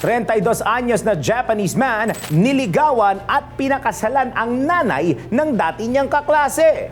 32 anyos na Japanese man, niligawan at pinakasalan ang nanay ng dati niyang kaklase.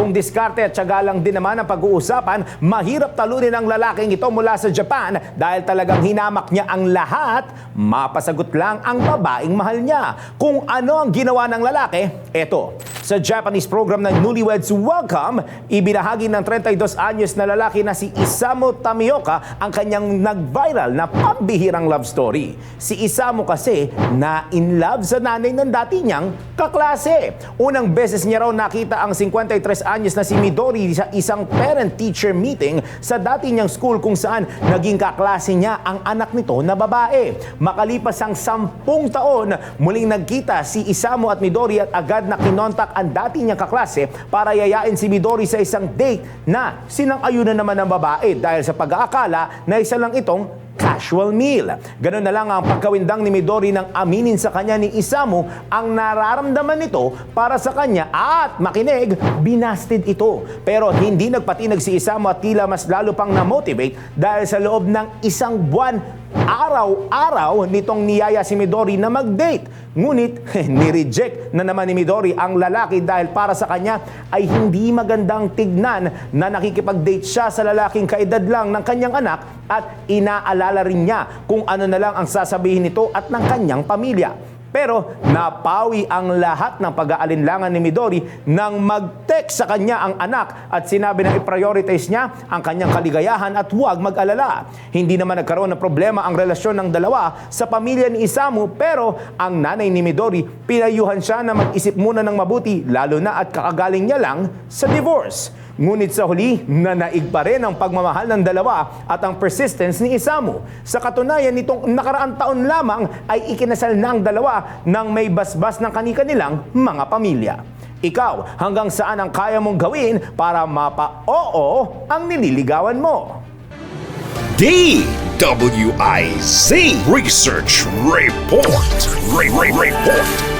Kung diskarte at tiyaga lang din naman ang pag-uusapan, mahirap talunin ang lalaking ito mula sa Japan dahil talagang hinamak niya ang lahat, mapasagot lang ang babaeng mahal niya. Kung ano ang ginawa ng lalaki, eto. Sa Japanese program ng Newlyweds Welcome, ibinahagi ng 32 anyos na lalaki na si Isamu Tamioka ang kanyang nag-viral na pambihirang love story. Si Isamu kasi na in love sa nanay ng dati niyang kaklase. Unang beses niya raw nakita ang 53 anyos na si Midori sa isang parent-teacher meeting sa dati niyang school kung saan naging kaklase niya ang anak nito na babae. Makalipas ang sampung taon, muling nagkita si Isamu at Midori at agad na kinontak ang dati niyang kaklase para yayain si Midori sa isang date na sinang-ayunan naman ng babae dahil sa pag-aakala na isa lang itong casual meal. Ganun na lang ang pagkawindang ni Midori nang aminin sa kanya ni Isamu ang nararamdaman nito para sa kanya at makinig, binasted ito. Pero hindi nagpatinag si Isamu at tila mas lalo pang na-motivate dahil sa loob ng isang buwan araw-araw nitong niyaya si Midori na mag-date. Ngunit ni-reject na naman ni Midori ang lalaki dahil para sa kanya ay hindi magandang tignan na nakikipag-date siya sa lalaking kaedad lang ng kanyang anak at inaalala rin niya kung ano na lang ang sasabihin nito at ng kanyang pamilya. Pero napawi ang lahat ng pag-aalinlangan ni Midori nang mag-text sa kanya ang anak at sinabi na i-prioritize niya ang kanyang kaligayahan at huwag mag-alala. Hindi naman nagkaroon ng problema ang relasyon ng dalawa sa pamilya ni Isamu pero ang nanay ni Midori pinayuhan siya na mag-isip muna ng mabuti lalo na at kakagaling niya lang sa divorce. Ngunit sa huli, nanaig pa rin ang pagmamahal ng dalawa at ang persistence ni Isamu. Sa katunayan, nitong nakaraang taon lamang ay ikinasal na ang dalawa ng may basbas ng kanikanilang mga pamilya. Ikaw, hanggang saan ang kaya mong gawin para mapa-oo ang nililigawan mo? DWIZ Research Report. Re- Re- Report.